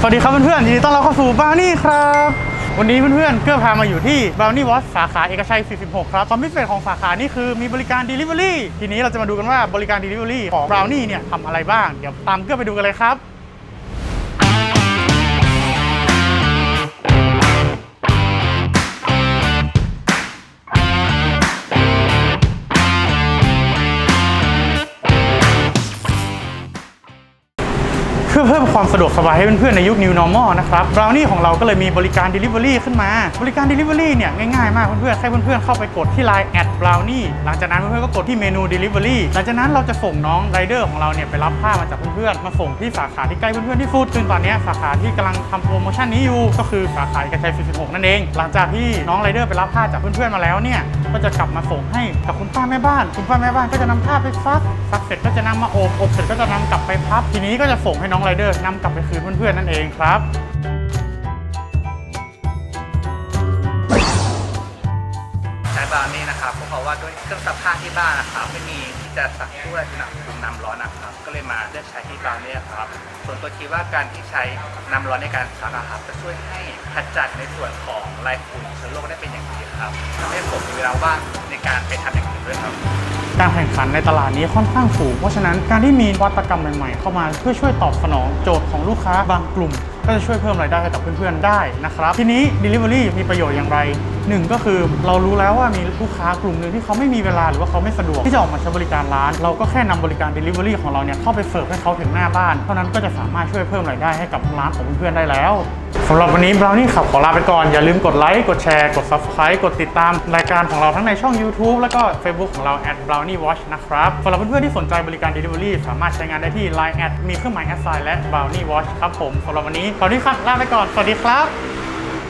สวัสดีครับเพื่อนๆยินดีต้อนรับเข้าสู่บานี่ครับ วันนี้เพื่อนๆเกื้อพามาอยู่ที่บาวนี่วอสสาขาเอกชัย 46 ครับความพิเศษของสาขานี้คือมีบริการ Delivery ทีนี้เราจะมาดูกันว่าบริการ Delivery ของบาวนี่เนี่ยทำอะไรบ้าง เดี๋ยวตามเกื้อไปดูกันเลยครับ พื่อเพิ่มความสะดวกสบายให้เพื่อนๆในยุค New Normal นะครับ Brownie ของเราก็เลยมีบริการ Delivery ขึ้นมา บริการ Delivery เนี่ยง่ายๆมากเพื่อนๆให้เพื่อนๆเข้าไปกดที่ Line at Brownie หลังจากนั้นเพื่อนๆก็กดที่เมนู Delivery หลังจากนั้นเราจะส่งน้องไรเดอร์ของเราเนี่ยไปรับผ้ามาจากเพื่อนๆมาส่งที่สาขาที่ใกล้เพื่อนๆที่สุดซึ่งตอนนี้สาขาที่กำลังทำโปรโมชั่นนี้อยู่ก็คือสาขาเอกชัย46นั่นเอง หลังจากที่น้องไรเดอร์ไปรับผ้าจากเพื่อนๆมาแล้วเนี่ยก็จะกลับมาส่งให้กับคุณป้าแม่บ้าน คุณป้าแม่บ้านก็จะนำผ้าไปซักซักเสร็จก็จะนำมาอบอบเสร็จก็จะนำกลับไปพับ ทีนี้ก็จะส่งให้น้องไรเดอร์นำกลับไปคืนเพื่อนๆนั่นเองครับใช้บราวนี่นะครับเพราะว่าด้วยเครื่องซักผ้าที่บ้านนะครับไม่มีที่จะซักด้วยอุณหภูมิน้ำร้อนนะครับ ก็เลยมาเลือกใช้ที่บราวนี่ครับ ส่วนตัวคิดว่าการที่ใช้น้ำร้อนในการซักอะครับจะช่วยให้ขจัดในส่วนของลายฝุ่นเชื้อโรคได้เป็นอย่างดีครับทำให้ผมมีเวลาว่างในการไปทำอย่างอื่นด้วยครับการแข่งขันในตลาดนี้ค่อนข้างสูง เพราะฉะนั้นการที่มีวัตกรรมใหม่ๆ เข้ามาเพื่อช่วยตอบสนองโจทย์ของลูกค้าบางกลุ่ม ก็จะช่วยเพิ่มรายได้ให้กับเพื่อนๆได้นะครับ ทีนี้ Delivery มีประโยชน์อย่างไรหนึ่งก็คือเรารู้แล้วว่ามีลูกค้ากลุ่มหนึ่งที่เขาไม่มีเวลาหรือว่าเขาไม่สะดวกที่จะออกมาใช้บริการร้าน เราก็แค่นำบริการ Delivery ของเราเนี่ยเข้าไปเสิร์ฟให้เขาถึงหน้าบ้าน เท่านั้นก็จะสามารถช่วยเพิ่มรายได้ให้กับร้านของเพื่อนๆได้แล้ว สำหรับวันนี้เรานี่ขับขอลาไปก่อน อย่าลืมกดไลค์กดแชร์กด Subscribe กดติดตามรายการของเราทั้งในช่อง YouTube แล้วก็ Facebook ของเรา brownie watch นะครับสำหรับเพื่อนๆที่สนใจบริการ Delivery สามารถใช้งานได้ที่ Line แอดมีเครื่องหมายแอดไซน์และ brownie watch ครับผมสำหรับวันนี้ตอนนี้ครับลาไปก่อนสวัสดีครับ